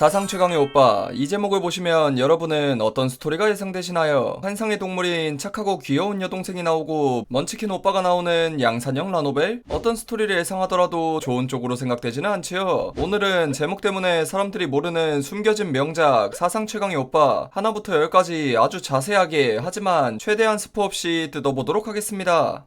사상 최강의 오빠 이 제목을 보시면 여러분은 어떤 스토리가 예상되시나요? 환상의 동물인 착하고 귀여운 여동생이 나오고 먼치킨 오빠가 나오는 양산형 라노벨? 어떤 스토리를 예상하더라도 좋은 쪽으로 생각되지는 않지요. 오늘은 제목 때문에 사람들이 모르는 숨겨진 명작 사상 최강의 오빠 하나부터 열까지 아주 자세하게 하지만 최대한 스포 없이 뜯어보도록 하겠습니다.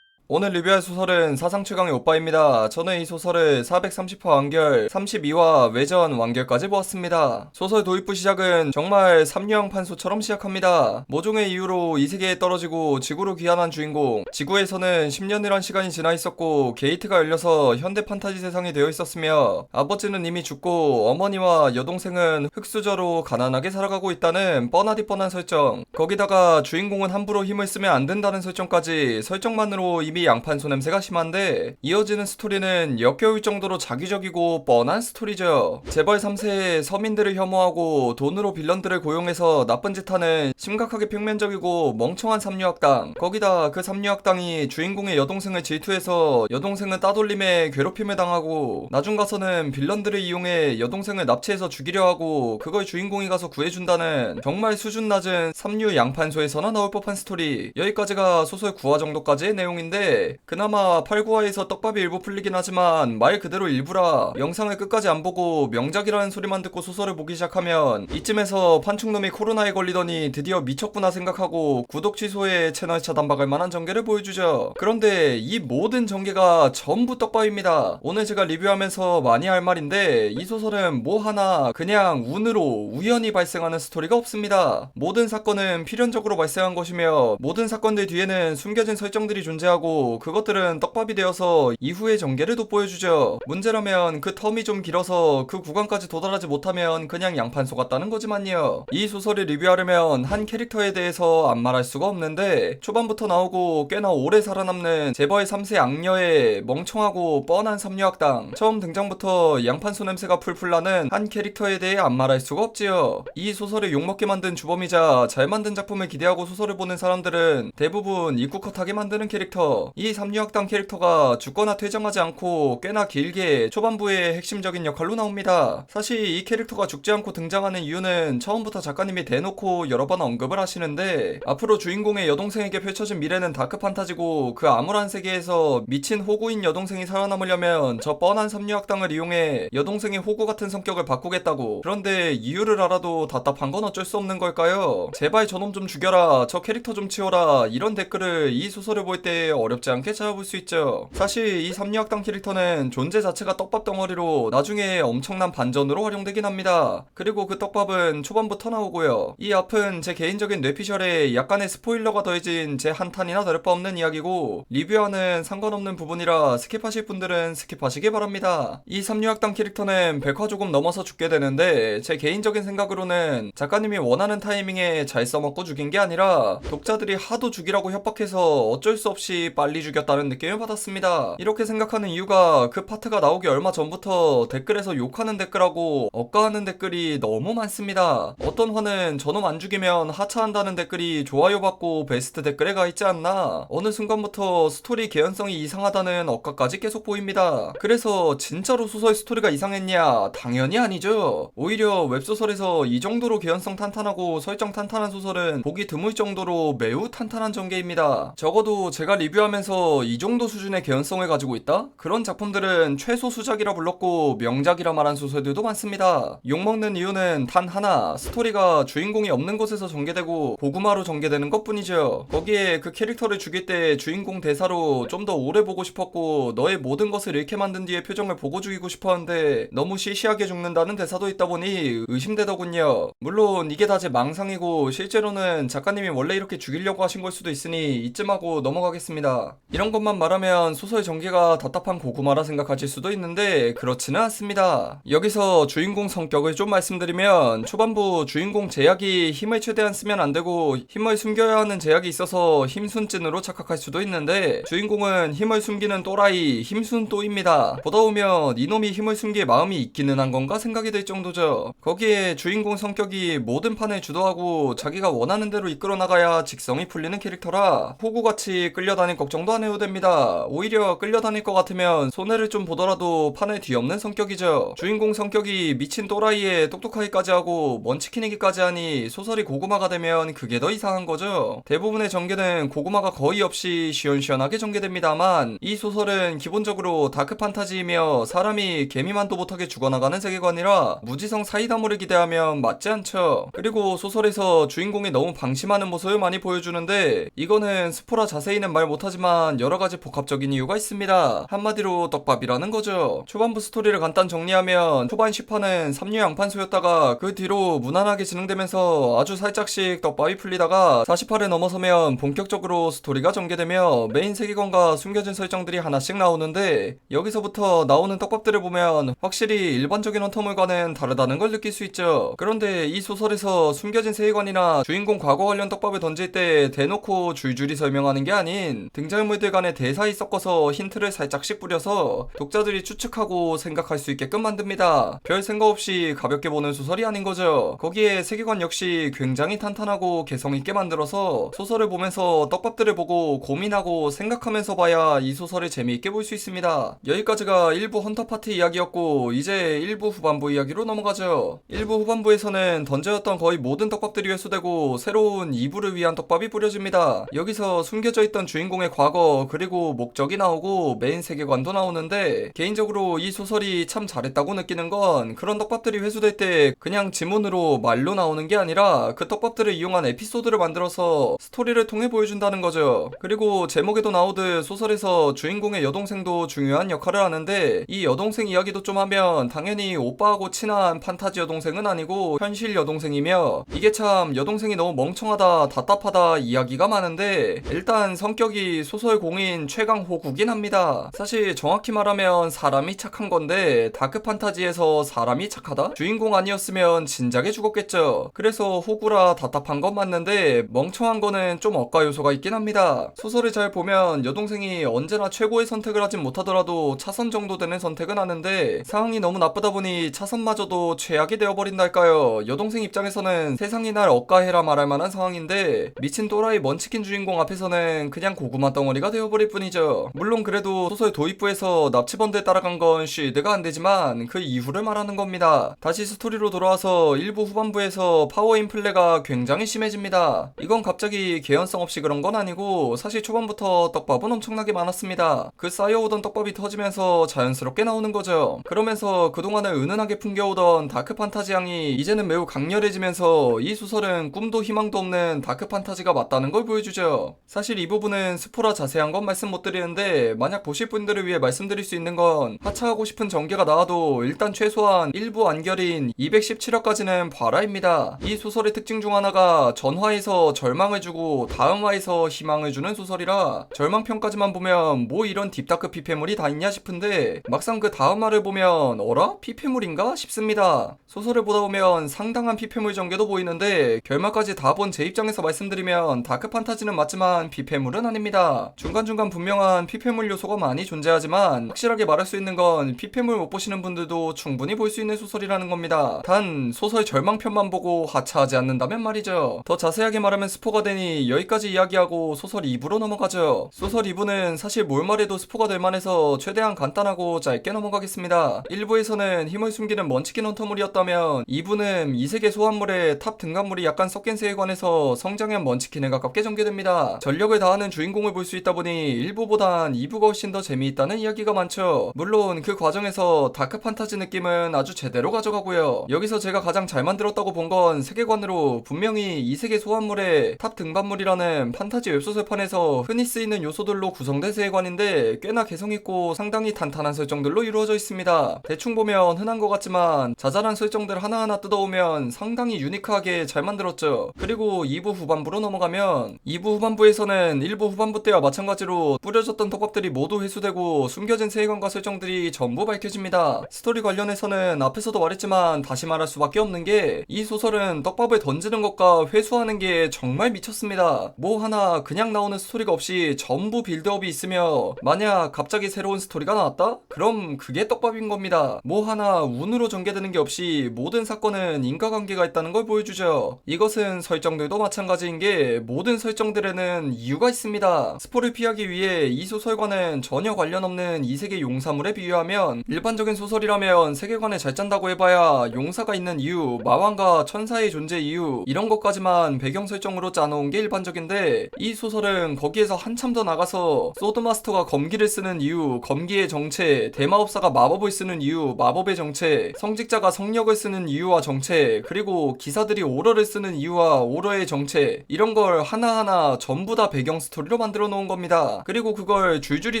오늘 리뷰할 소설은 사상 최강의 오빠입니다. 저는 이 소설을 430화 완결, 32화 외전 완결까지 보았습니다. 소설 도입부 시작은 정말 삼류형 판소처럼 시작합니다. 모종의 이유로 이 세계에 떨어지고 지구로 귀환한 주인공. 지구에서는 10년이란 시간이 지나 있었고 게이트가 열려서 현대 판타지 세상이 되어 있었으며 아버지는 이미 죽고 어머니와 여동생은 흙수저로 가난하게 살아가고 있다는 뻔하디 뻔한 설정. 거기다가 주인공은 함부로 힘을 쓰면 안 된다는 설정까지 설정만으로 이미 양판소 냄새가 심한데 이어지는 스토리는 역겨울 정도로 자기적이고 뻔한 스토리죠. 재벌 3세의 서민들을 혐오하고 돈으로 빌런들을 고용해서 나쁜 짓 하는 심각하게 평면적이고 멍청한 삼류학당. 거기다 그 삼류학당이 주인공의 여동생을 질투해서 여동생은 따돌림에 괴롭힘을 당하고 나중 가서는 빌런들을 이용해 여동생을 납치해서 죽이려 하고 그걸 주인공이 가서 구해준다는 정말 수준 낮은 삼류 양판소에서나 나올 법한 스토리. 여기까지가 소설 9화 정도까지의 내용인데 그나마 8, 9화에서 떡밥이 일부 풀리긴 하지만 말 그대로 일부라 영상을 끝까지 안 보고 명작이라는 소리만 듣고 소설을 보기 시작하면 이쯤에서 판충놈이 코로나에 걸리더니 드디어 미쳤구나 생각하고 구독 취소에 채널 차단박을 만한 전개를 보여주죠. 그런데 이 모든 전개가 전부 떡밥입니다. 오늘 제가 리뷰하면서 많이 할 말인데 이 소설은 뭐 하나 그냥 운으로 우연히 발생하는 스토리가 없습니다. 모든 사건은 필연적으로 발생한 것이며 모든 사건들 뒤에는 숨겨진 설정들이 존재하고 그것들은 떡밥이 되어서 이후의 전개를 돋보여주죠. 문제라면 그 텀이 좀 길어서 그 구간까지 도달하지 못하면 그냥 양판소 같다는 거지만요. 이 소설을 리뷰하려면 한 캐릭터에 대해서 안 말할 수가 없는데 초반부터 나오고 꽤나 오래 살아남는 재벌 3세 악녀의 멍청하고 뻔한 삼류학당 처음 등장부터 양판소 냄새가 풀풀 나는 한 캐릭터에 대해 안 말할 수가 없지요. 이 소설을 욕먹게 만든 주범이자 잘 만든 작품을 기대하고 소설을 보는 사람들은 대부분 입구컷하게 만드는 캐릭터 이 삼류학당 캐릭터가 죽거나 퇴장하지 않고 꽤나 길게 초반부의 핵심적인 역할로 나옵니다. 사실 이 캐릭터가 죽지 않고 등장하는 이유는 처음부터 작가님이 대놓고 여러 번 언급을 하시는데 앞으로 주인공의 여동생에게 펼쳐진 미래는 다크 판타지고 그 암울한 세계에서 미친 호구인 여동생이 살아남으려면 저 뻔한 삼류학당을 이용해 여동생의 호구 같은 성격을 바꾸겠다고 그런데 이유를 알아도 답답한 건 어쩔 수 없는 걸까요? 제발 저놈 좀 죽여라 저 캐릭터 좀 치워라 이런 댓글을 이 소설을 볼 때 어렵지 않게 찾아볼 수 있죠. 사실 이 삼류학당 캐릭터는 존재 자체가 떡밥 덩어리로 나중에 엄청난 반전으로 활용되긴 합니다. 그리고 그 떡밥은 초반부터 나오고요. 이 앞은 제 개인적인 뇌피셜에 약간의 스포일러가 더해진 제 한탄이나 다를 바 없는 이야기고 리뷰와는 상관없는 부분이라 스킵하실 분들은 스킵하시기 바랍니다. 이 삼류학당 캐릭터는 백화 조금 넘어서 죽게 되는데 제 개인적인 생각으로는 작가님이 원하는 타이밍에 잘 써먹고 죽인 게 아니라 독자들이 하도 죽이라고 협박해서 어쩔 수 없이 빨리 죽였다는 느낌을 받았습니다. 이렇게 생각하는 이유가 그 파트가 나오기 얼마 전부터 댓글에서 욕하는 댓글하고 억까하는 댓글이 너무 많습니다. 어떤 화는 저놈 안 죽이면 하차한다는 댓글이 좋아요 받고 베스트 댓글에 가 있지 않나 어느 순간부터 스토리 개연성이 이상하다는 억까까지 계속 보입니다. 그래서 진짜로 소설 스토리가 이상했냐? 당연히 아니죠. 오히려 웹소설에서 이 정도로 개연성 탄탄하고 설정 탄탄한 소설은 보기 드물 정도로 매우 탄탄한 전개입니다. 적어도 제가 리뷰 하면서 이 정도 수준의 개연성을 가지고 있다? 그런 작품들은 최소 수작이라 불렀고 명작이라 말한 소설들도 많습니다. 욕먹는 이유는 단 하나, 스토리가 주인공이 없는 곳에서 전개되고 고구마로 전개되는 것 뿐이죠. 거기에 그 캐릭터를 죽일 때 주인공 대사로 좀 더 오래 보고 싶었고 너의 모든 것을 잃게 만든 뒤의 표정을 보고 죽이고 싶었는데 너무 시시하게 죽는다는 대사도 있다 보니 의심되더군요. 물론 이게 다 제 망상이고 실제로는 작가님이 원래 이렇게 죽이려고 하신 걸 수도 있으니 이쯤 하고 넘어가겠습니다. 이런 것만 말하면 소설 전개가 답답한 고구마라 생각하실 수도 있는데 그렇지는 않습니다. 여기서 주인공 성격을 좀 말씀드리면 초반부 주인공 제약이 힘을 최대한 쓰면 안 되고 힘을 숨겨야 하는 제약이 있어서 힘순찐으로 착각할 수도 있는데 주인공은 힘을 숨기는 또라이 힘순 또입니다. 보다 보면 이놈이 힘을 숨길 마음이 있기는 한 건가 생각이 들 정도죠. 거기에 주인공 성격이 모든 판을 주도하고 자기가 원하는 대로 이끌어 나가야 직성이 풀리는 캐릭터라 호구같이 끌려다닐 것 걱정도 안 해도 됩니다. 오히려 끌려다닐 것 같으면 손해를 좀 보더라도 판에 뒤없는 성격이죠. 주인공 성격이 미친 또라이에 똑똑하기까지 하고 먼치킨이기까지 하니 소설이 고구마가 되면 그게 더 이상한 거죠. 대부분의 전개는 고구마가 거의 없이 시원시원하게 전개됩니다만 이 소설은 기본적으로 다크 판타지이며 사람이 개미만도 못하게 죽어나가는 세계관이라 무지성 사이다물을 기대하면 맞지 않죠. 그리고 소설에서 주인공이 너무 방심하는 모습을 많이 보여주는데 이거는 스포라 자세히는 말 못하지만 여러 가지 복합적인 이유가 있습니다. 한마디로 떡밥이라는 거죠. 초반부 스토리를 간단 정리하면 초반 10화는 삼류 양판소였다가 그 뒤로 무난하게 진행되면서 아주 살짝씩 떡밥이 풀리다가 40화를 넘어서면 본격적으로 스토리가 전개되며 메인 세계관과 숨겨진 설정들이 하나씩 나오는데 여기서부터 나오는 떡밥들을 보면 확실히 일반적인 헌터물과는 다르다는 걸 느낄 수 있죠. 그런데 이 소설에서 숨겨진 세계관이나 주인공 과거 관련 떡밥을 던질 때 대놓고 줄줄이 설명하는 게 아닌 등 장인물들 간의 대사에 섞어서 힌트를 살짝씩 뿌려서 독자들이 추측하고 생각할 수 있게끔 만듭니다. 별 생각 없이 가볍게 보는 소설이 아닌 거죠. 거기에 세계관 역시 굉장히 탄탄하고 개성 있게 만들어서 소설을 보면서 떡밥들을 보고 고민하고 생각하면서 봐야 이 소설을 재미있게 볼 수 있습니다. 여기까지가 1부 헌터 파트 이야기였고 이제 1부 후반부 이야기로 넘어가죠. 1부 후반부에서는 던져였던 거의 모든 떡밥들이 회수되고 새로운 2부를 위한 떡밥이 뿌려집니다. 여기서 숨겨져 있던 주인공의 과거 그리고 목적이 나오고 메인 세계관도 나오는데 개인적으로 이 소설이 참 잘했다고 느끼는 건 그런 떡밥들이 회수될 때 그냥 지문으로 말로 나오는 게 아니라 그 떡밥들을 이용한 에피소드를 만들어서 스토리를 통해 보여준다는 거죠. 그리고 제목에도 나오듯 소설에서 주인공의 여동생도 중요한 역할을 하는데 이 여동생 이야기도 좀 하면 당연히 오빠하고 친한 판타지 여동생은 아니고 현실 여동생이며 이게 참 여동생이 너무 멍청하다 답답하다 이야기가 많은데 일단 성격이 소설 공인 최강 호구긴 합니다. 사실 정확히 말하면 사람이 착한 건데 다크 판타지에서 사람이 착하다? 주인공 아니었으면 진작에 죽었겠죠. 그래서 호구라 답답한 건 맞는데 멍청한 거는 좀 억까 요소가 있긴 합니다. 소설을 잘 보면 여동생이 언제나 최고의 선택을 하진 못하더라도 차선 정도 되는 선택은 하는데 상황이 너무 나쁘다 보니 차선마저도 최악이 되어버린달까요. 여동생 입장에서는 세상이 날 억까해라 말할 만한 상황인데 미친 또라이 먼치킨 주인공 앞에서는 그냥 고구마 덩어리가 되어버릴 뿐이죠. 물론 그래도 소설 도입부에서 납치범들 따라간 건 쉴드가 안 되지만 그 이후를 말하는 겁니다. 다시 스토리로 돌아와서 일부 후반부에서 파워 인플레가 굉장히 심해집니다. 이건 갑자기 개연성 없이 그런 건 아니고 사실 초반부터 떡밥은 엄청나게 많았습니다. 그 쌓여오던 떡밥이 터지면서 자연스럽게 나오는 거죠. 그러면서 그동안을 은은하게 풍겨오던 다크 판타지 향이 이제는 매우 강렬해지면서 이 소설은 꿈도 희망도 없는 다크 판타지가 맞다는 걸 보여주죠. 사실 이 부분은 스포 라 자세한 건 말씀 못 드리는데 만약 보실 분들을 위해 말씀드릴 수 있는 건 하차하고 싶은 전개가 나와도 일단 최소한 일부 안결인 217화까지는 봐라입니다. 이 소설의 특징 중 하나가 전화에서 절망을 주고 다음 화에서 희망을 주는 소설이라 절망편까지만 보면 뭐 이런 딥다크 피폐물이 다 있냐 싶은데 막상 그 다음 화를 보면 어라? 피폐물인가? 싶습니다. 소설을 보다 보면 상당한 피폐물 전개도 보이는데 결말까지 다 본 제 입장에서 말씀드리면 다크 판타지는 맞지만 피폐물은 아닙니다. 중간중간 분명한 피폐물 요소가 많이 존재하지만 확실하게 말할 수 있는 건 피폐물 못 보시는 분들도 충분히 볼 수 있는 소설이라는 겁니다. 단 소설 절망편만 보고 하차하지 않는다면 말이죠. 더 자세하게 말하면 스포가 되니 여기까지 이야기하고 소설 2부로 넘어가죠. 소설 2부는 사실 뭘 말해도 스포가 될 만해서 최대한 간단하고 짧게 넘어가겠습니다. 1부에서는 힘을 숨기는 먼치킨 헌터물이었다면 2부는 이 세계 소환물에 탑 등간물이 약간 섞인 세계관에서 성장한 먼치킨에 가깝게 전개됩니다. 전력을 다하는 주인공을 볼 수 있다 보니 1부보단 2부가 훨씬 더 재미있다는 이야기가 많죠. 물론 그 과정에서 다크 판타지 느낌은 아주 제대로 가져가고요. 여기서 제가 가장 잘 만들었다고 본 건 세계관으로 분명히 이 세계 소환물의 탑 등반물이라는 판타지 웹소설판에서 흔히 쓰이는 요소들로 구성된 세계관인데 꽤나 개성있고 상당히 탄탄한 설정들로 이루어져 있습니다. 대충 보면 흔한 것 같지만 자잘한 설정들 하나하나 뜯어오면 상당히 유니크하게 잘 만들었죠. 그리고 2부 후반부로 넘어가면 2부 후반부에서는 1부 후반부 때와 마찬가지로 뿌려졌던 떡밥들이 모두 회수되고 숨겨진 세계관과 설정들이 전부 밝혀집니다. 스토리 관련해서는 앞에서도 말했지만 다시 말할 수밖에 없는 게 이 소설은 떡밥을 던지는 것과 회수하는 게 정말 미쳤습니다. 뭐 하나 그냥 나오는 스토리가 없이 전부 빌드업이 있으며 만약 갑자기 새로운 스토리가 나왔다? 그럼 그게 떡밥인 겁니다. 뭐 하나 운으로 전개되는 게 없이 모든 사건은 인과관계가 있다는 걸 보여주죠. 이것은 설정들도 마찬가지인 게 모든 설정들에는 이유가 있습니다. 스포를 피하기 위해 이 소설과는 전혀 관련 없는 이 세계 용사물에 비유하면 일반적인 소설이라면 세계관에 잘 짠다고 해봐야 용사가 있는 이유, 마왕과 천사의 존재 이유 이런 것까지만 배경 설정으로 짜놓은 게 일반적인데 이 소설은 거기에서 한참 더 나가서 소드마스터가 검기를 쓰는 이유, 검기의 정체, 대마법사가 마법을 쓰는 이유, 마법의 정체, 성직자가 성력을 쓰는 이유와 정체, 그리고 기사들이 오러를 쓰는 이유와 오러의 정체 이런 걸 하나하나 전부 다 배경 스토리로 만들어 놓은 겁니다. 그리고 그걸 줄줄이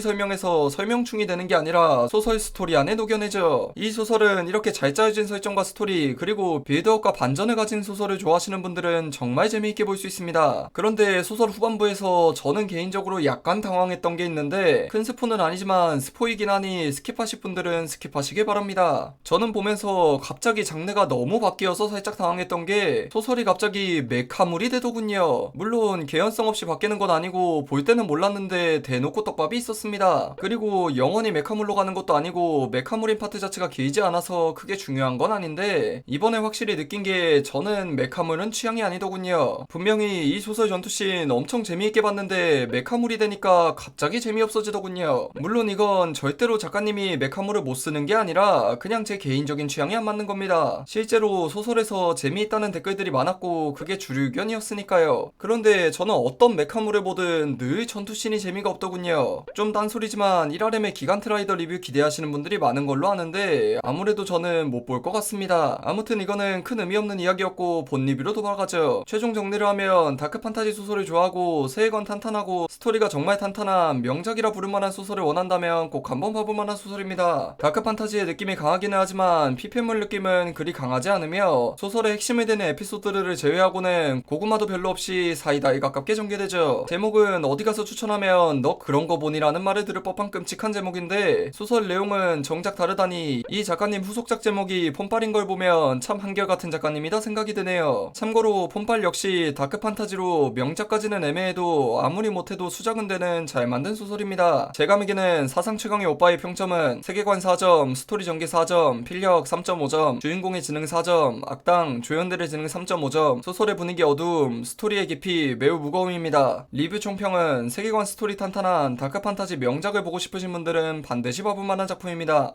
설명해서 설명충이 되는 게 아니라 소설 스토리 안에 녹여내죠. 이 소설은 이렇게 잘 짜여진 설정과 스토리 그리고 빌드업과 반전을 가진 소설을 좋아하시는 분들은 정말 재미있게 볼 수 있습니다. 그런데 소설 후반부에서 저는 개인적으로 약간 당황했던 게 있는데 큰 스포는 아니지만 스포이긴 하니 스킵하실 분들은 스킵하시길 바랍니다. 저는 보면서 갑자기 장르가 너무 바뀌어서 살짝 당황했던 게 소설이 갑자기 메카물이 되더군요. 물론 개연성 없이 바뀌는 건 아니고 볼 때는 몰랐는데 대놓고 떡밥이 있었습니다. 그리고 영원히 메카물로 가는 것도 아니고 메카물인 파트 자체가 길지 않아서 크게 중요한 건 아닌데 이번에 확실히 느낀 게 저는 메카물은 취향이 아니더군요. 분명히 이 소설 전투씬 엄청 재미있게 봤는데 메카물이 되니까 갑자기 재미없어지더군요. 물론 이건 절대로 작가님이 메카물을 못 쓰는 게 아니라 그냥 제 개인적인 취향이 안 맞는 겁니다. 실제로 소설에서 재미있다는 댓글들이 많았고 그게 주류 의견이었으니까요. 그런데 저는 어떤 메카물을 보든 늘 전투씬이 재미가 없더군요. 좀 딴소리지만 1RM의 기간트 라이더 리뷰 기대하시는 분들이 많은 걸로 아는데 아무래도 저는 못 볼 것 같습니다. 아무튼 이거는 큰 의미 없는 이야기였고 본 리뷰로 돌아가죠. 최종 정리를 하면 다크 판타지 소설을 좋아하고 세계관 탄탄하고 스토리가 정말 탄탄한 명작이라 부를 만한 소설을 원한다면 꼭 한번 봐볼 만한 소설입니다. 다크 판타지의 느낌이 강하기는 하지만 피폐물 느낌은 그리 강하지 않으며 소설의 핵심이 되는 에피소드를 제외하고는 고구마도 별로 없이 사이다에 가깝게 전개되죠. 제목은 어디 가서 추천하면 너 그런 거 보니라는 말을 들을 법한 끔찍한 제목인데 소설 내용은 정작 다르다니 이 작가님 후속작 제목이 폰빨인 걸 보면 참 한결같은 작가님이다 생각이 드네요. 참고로 폰빨 역시 다크 판타지로 명작까지는 애매해도 아무리 못해도 수작은 되는 잘 만든 소설입니다. 제감에게는 사상 최강의 오빠의 평점은 세계관 4점, 스토리 전개 4점, 필력 3.5점, 주인공의 지능 4점, 악당, 조연들의 지능 3.5점, 소설의 분위기 어두움, 스토리의 깊이 매우 무거움입니다. 리뷰 총평은 세계관 스토리 탄탄한 다크 판타지 명작을 보고 싶으신 분들은 반드시 봐볼 만한 작품입니다.